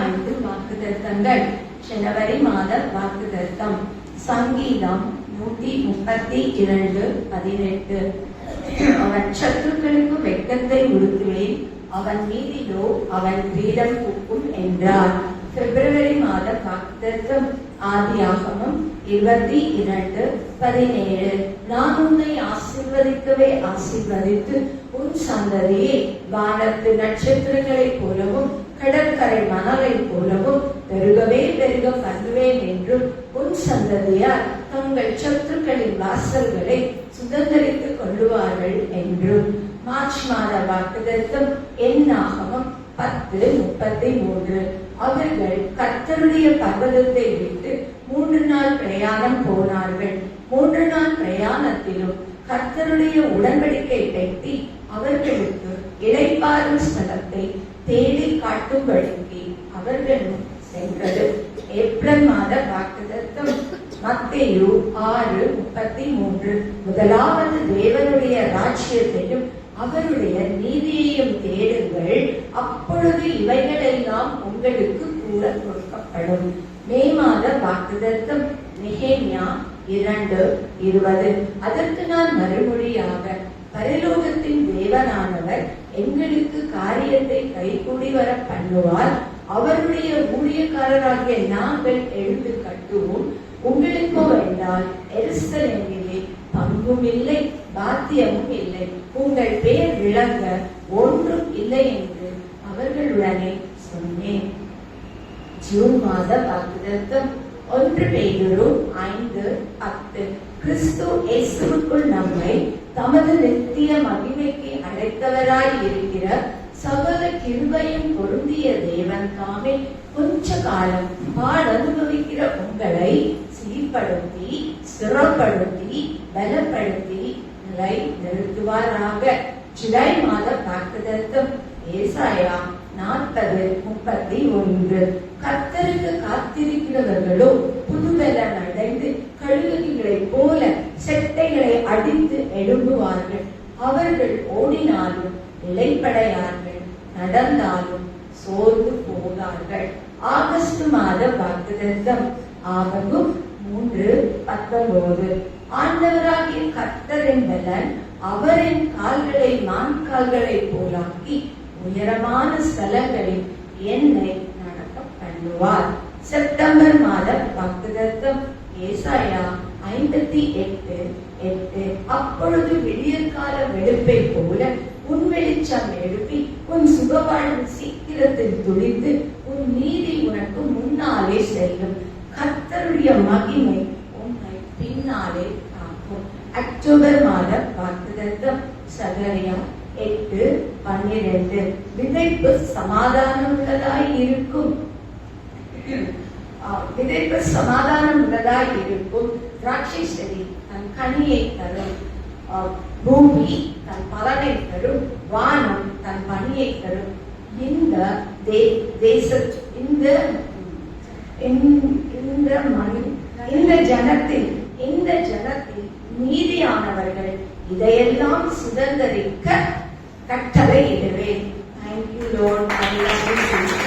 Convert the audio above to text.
ஐந்து வாக்குத்தத்தங்கள் ஜனவரி மாத வாக்கு திருத்தம் சங்கீதம் நூத்தி முப்பத்தி இரண்டு பதினெட்டு. அவன் சத்துருக்களுக்கு வெட்கத்தை உடுத்துவேன் அவன் மீதிலோ அவன் வீரம் குக்கும் என்றார். பிப்ரவரி மாத வாக்குத்தத்தம் ஆதியாகமம் இருபத்தி இரண்டு பதினேழு. நான் உன்னை ஆசிர்வதிக்கவே ஆசிர்வதித்து உன் சந்ததியை வானத்து நட்சத்திரங்களைப் போலவும் கடற்கரை மணலை போலவும் பெருகவே பெருக பண்ணுவேன் என்றும் உன் சந்ததியார் தங்கள் சத்துருக்களின் வாசல்களை சுதந்திரித்துக் கொள்ளுவார்கள் என்றும். மார்ச் மாத வாக்குதத்தம் எண்ணாகமம் பத்து முப்பத்தி மூன்று. அவர்கள் கர்த்தருடைய பர்வதத்தை விட்டு மூன்று நாள் பிரயாணம் போனார்கள். மூன்று நாள் பிரயாணத்திலும் கர்த்தருடைய உடன்படிக்கை பெட்டி அவர்களுக்கு இளைப்பாறும் ஸ்தலம். காட்டும்படிக்கு அவர்களும் சென்றது. ஏப்ரல் மாத வாக்குதத்தம் மத்தேயு ஆறு முப்பத்தி மூன்று. முதலாவது தேவனுடைய ராஜ்யத்தையும் அவருடைய நீதியையும் தேடுங்கள். அப்பொழுது இவைகளெல்லாம் உங்களுக்கு கூட கொடுக்கப்படும். மே மாத வாக்குதத்தம் நெகேமியா இரண்டு இருபது. அதற்கு நான் மறுமொழியாக பரலோகத்தின் தேவனானவர் எங்களுக்கு காரியத்தை கைகூடி வர பண்ணுவார் அவருடைய ஊழியக்காரராகிய நாங்கள் எழுந்து கட்டுவோம். உங்களுக்கோ என்றால் எருசலேமிலே பங்கும் இல்லை பாத்தியமும் இல்லை. உங்கள் பெயர் விளங்க ஒன்றும் இல்லை என்று அவர்களுடனே சொன்னேன். ஜூன் மாத வாக்குதத்தம் ஒன்று பேதுரு ஐந்து பத்து. கிறிஸ்து இயேசுக்குள் நம்மை தமது நித்திய மகிமைக்கு அழைத்தவராய் இருக்கிற சகல கிருபையும் பொருந்திய தேவன் தாமே கொஞ்ச காலம் பால் அனுபவிக்கிற உங்களை சீர்படுத்தி ஸ்திரப்படுத்தி பலப்படுத்தி நிலை நிறுத்துவாராக. ஜூலை மாத வாக்குதத்தம் ஏசாயா நாற்பது முப்பத்தி ஒன்று. கத்தருக்கு காத்திருக்கிறவர்களோ புதுபலன் அடைந்து கழுகுகளைப் போல செட்டைகளை அடித்து எழும்புவார்கள். அவர்கள் ஓடினாலும் நிலைப்படையார்கள். நடந்தாலும் சோர்ந்து போகார்கள் ஆகஸ்ட் மாத வாக்குதத்தம் ஆகமும் மூன்று பத்தொன்பது. ஆண்டவராகிய கர்த்தரின் பலன் அவரின் கால்களை மான் கால்களை போலாக்கி உயரமான ஸ்தலங்களில் என்னை நடக்க பண்ணுவார். செப்டம்பர் மாத வாக்குதத்தம் ஏசாயா ஐம்பத்தி எட்டு எட்டு. அப்பொழுது விடியற்கால வெளுப்பை போல உன் வெளிச்சம் எழுப்பி உன் சுகவாழ்வு சீக்கிரத்தில் துளித்து உன் நீதி உனக்கு முன்னாலே செல்லும். கர்த்தருடைய மகிமை உன்னை பின்னாலே காக்கும். அக்டோபர் மாத வாக்குதத்தம் சகரியம் எட்டு பன்னிரண்டு. விதைப்பு சமாதானம் உள்ளதாய் இருக்கும் விதைப்பு சமாதானம் உள்ளதாய் இருக்கும். திராட்சை செடி தன் கனியை தரும் பூமி தன் பலனை தரும் வானம் தன் பணியை தரும் இந்த தேச இந்த இந்த- இந்த மணி இந்த ஜனத்தில் இந்த ஜனத்தில் நீதியானவர்கள் இதையெல்லாம் சுதந்திரிக்க கட்டளை இடுவேன் தேங்க்யூ லோட்